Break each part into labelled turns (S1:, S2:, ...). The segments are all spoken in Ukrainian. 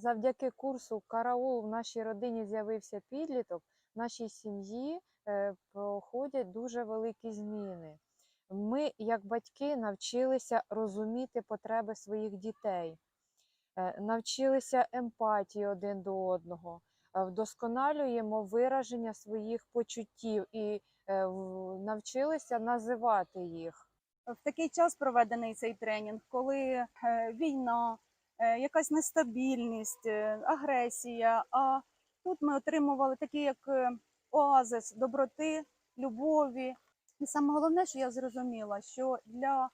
S1: Завдяки курсу караул в нашій родині з'явився підліток, в нашій сім'ї е, проходять дуже великі зміни. Ми, як батьки, навчилися розуміти потреби своїх дітей, е, навчилися емпатії один до одного, е, вдосконалюємо вираження своїх почуттів і навчилися називати їх.
S2: в такий час проведений цей тренінг, коли війна, якась нестабільність, е, агресія. А тут ми отримували такий як е, оазис доброти, любові. І саме головне, що я зрозуміла, що для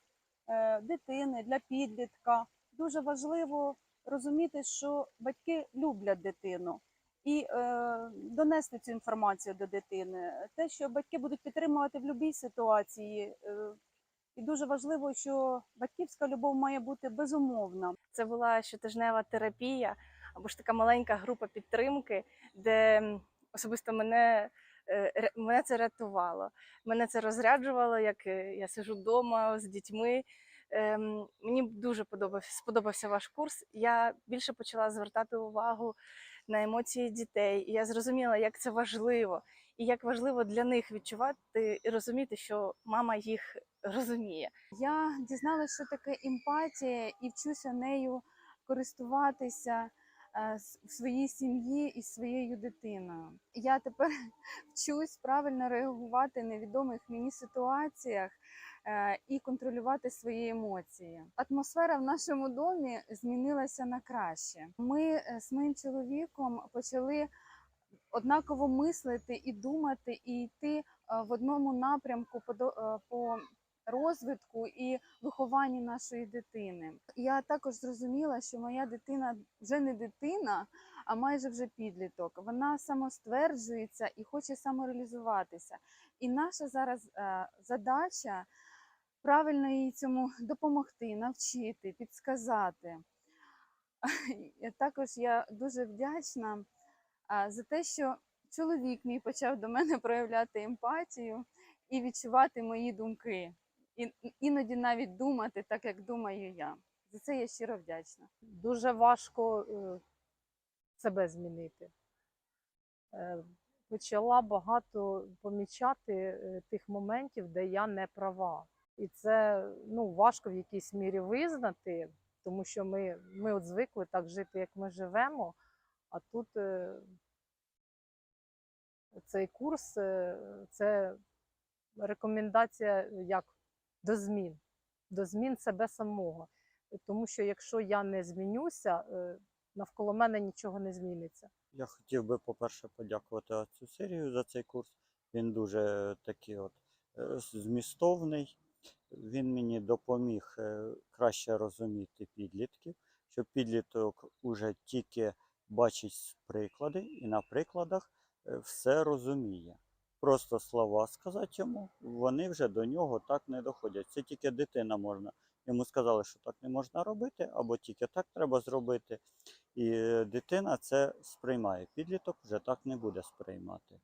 S2: е, дитини, для підлітка дуже важливо розуміти, що батьки люблять дитину. І е, донести цю інформацію до дитини. Те, що батьки будуть підтримувати в будь-якій ситуації, е, і дуже важливо, що батьківська любов має бути безумовна.
S3: Це була щотижнева терапія або ж така маленька група підтримки, де особисто мене, е, мене це рятувало. Мене це розряджувало, як е, я сижу вдома з дітьми. Ем, Мені дуже подобався, сподобався ваш курс. Я більше почала звертати увагу на емоції дітей. І я зрозуміла, як це важливо, і як важливо для них відчувати і розуміти, що мама їх розуміє.
S2: Я дізналася, що таке емпатія, і вчуся нею користуватися е, в своїй сім'ї і своєю дитиною. Я тепер вчусь правильно реагувати в невідомих мені ситуаціях е, і контролювати свої емоції. Атмосфера в нашому домі змінилася на краще. Ми е, з моїм чоловіком почали однаково мислити і думати, і йти в одному напрямку по, по розвитку і вихованню нашої дитини. Я також зрозуміла, що моя дитина вже не дитина, а майже вже підліток. Вона самостверджується і хоче самореалізуватися. І наша зараз е, задача правильно їй цьому допомогти, навчити, підсказати. Також я дуже вдячна за те, що чоловік мій почав до мене проявляти емпатію і відчувати мої думки. І іноді навіть думати так, як думаю я. За це я щиро вдячна.
S4: дуже важко е, себе змінити. Е, Почала багато помічати е, тих моментів, де я не права. І це ну, важко в якійсь мірі визнати, тому що ми, ми от звикли так жити, як ми живемо. А тут цей курс це рекомендація як до змін, до змін себе самого. Тому що якщо я не змінюся, е, навколо мене нічого не зміниться.
S5: Я хотів би, по-перше, подякувати цю серію за цей курс. Він дуже такий от е, змістовний. Він мені допоміг е, краще розуміти підлітків, що підліток уже тільки бачить приклади і на прикладах все розуміє. Просто слова сказати йому, вони вже до нього так не доходять. Це тільки дитина можна. Йому сказали, що так не можна робити, або тільки так треба зробити. І дитина це сприймає. Підліток вже так не буде сприймати.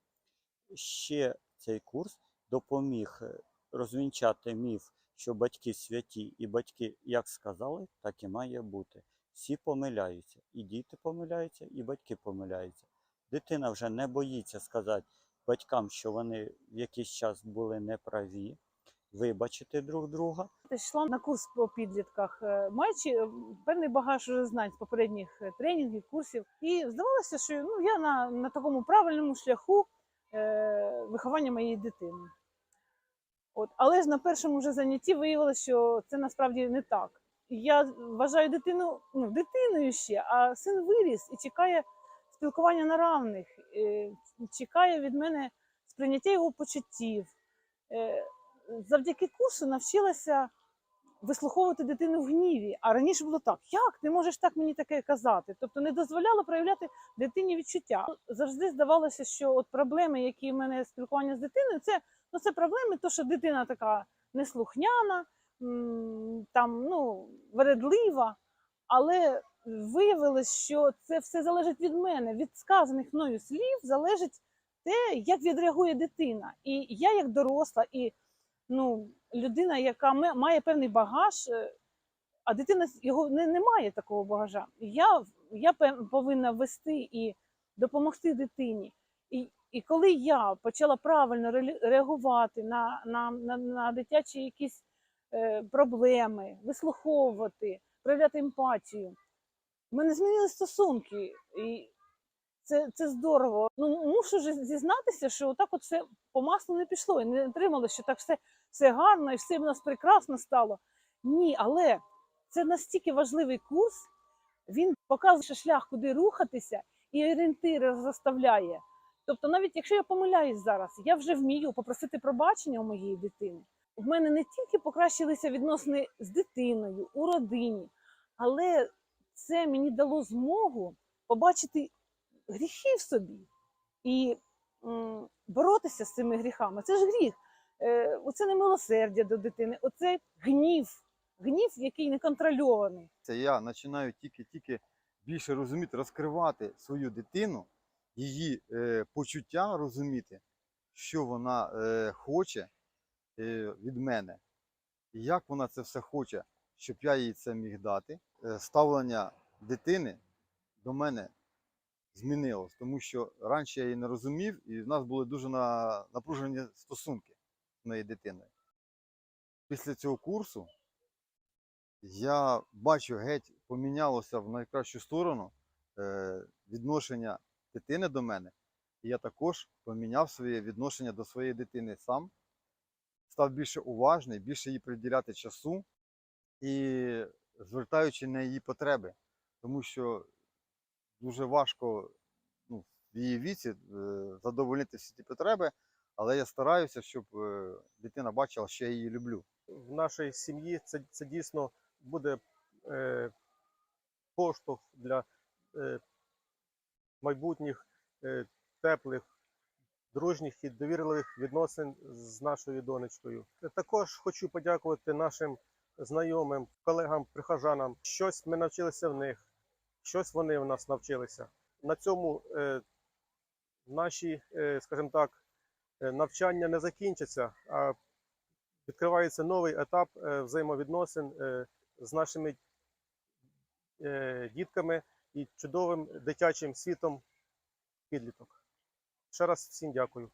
S5: Ще цей курс допоміг е, розвінчати міф, що батьки святі і батьки як сказали, так і має бути. Всі помиляються, і діти помиляються, і батьки помиляються. Дитина вже не боїться сказати батькам, що вони в якийсь час були неправі, вибачити друг друга.
S6: йшла на курс по підлітках, е, маючи е, певний багаж уже знань з попередніх е, тренінгів, курсів. І здавалося, що ну, я на, на такому правильному шляху е, виховання моєї дитини. От. Але ж на першому вже занятті виявилося, що це насправді не так. Я вважаю дитину ну, дитиною ще, а син виріс і чекає спілкування на равних, е, чекає від мене сприйняття його почуттів. Е, завдяки курсу навчилася вислуховувати дитину в гніві. А раніше було так: як ти можеш так мені таке казати? Тобто не дозволяло проявляти дитині відчуття. Завжди здавалося, що от проблеми, які в мене спілкування з дитиною, це ну це проблеми, то що дитина така неслухняна, там ну вередлива. Але виявилось, що це все залежить від мене, від сказаних мною слів залежить те, як відреагує дитина. І я, як доросла, і ну, людина, яка має певний багаж, е, а дитина його не, не має такого багажа. Я я повинна вести і допомогти дитині. І, і коли я почала правильно реагувати на, на, на, на дитячі якісь е, проблеми, вислуховувати, проявляти емпатію, в мене змінилися стосунки. І це, це здорово. Ну, мушу ж зізнатися, що отак от все по маслу не пішло. І не отримали, що так все, все гарно і все в нас прекрасно стало. Ні, але це настільки важливий курс, він показує шлях, куди рухатися, і орієнтири заставляє. Тобто, навіть якщо я помиляюсь зараз, я вже вмію попросити пробачення у моєї дитини. В мене не тільки покращилися відносини з дитиною у родині, але це мені дало змогу побачити гріхи в собі і боротися з цими гріхами. Це ж гріх. Е, оце не милосердя до дитини, оце гнів, гнів, який неконтрольований.
S7: Це я починаю тільки-тільки більше розуміти, розкривати свою дитину, її е, почуття розуміти, що вона е, хоче від мене, і як вона це все хоче, щоб я їй це міг дати. Е, ставлення дитини до мене змінилось, тому що раніше я її не розумів, і в нас були дуже напружені стосунки з моєю дитиною. Після цього курсу я бачу, геть помінялося в найкращу сторону е, відношення дитини до мене. І я також поміняв своє відношення до своєї дитини сам, став більше уважний, більше їй приділяти часу і звертаючи на її потреби. Тому що дуже важко ну, в її віці е, задовольнити всі ті потреби, але я стараюся, щоб е, дитина бачила, що я її люблю.
S8: в нашій сім'ї це, це дійсно буде е, поштовх для е, майбутніх е, теплих, дружніх і довірливих відносин з нашою донечкою. Також хочу подякувати нашим знайомим, колегам, прихожанам. Щось ми навчилися в них, щось вони в нас навчилися. На цьому е, наші, е, скажімо так, е, навчання не закінчаться, а відкривається новий етап е, взаємовідносин е, з нашими дітками і чудовим дитячим світом підліток. Ще раз всім дякую.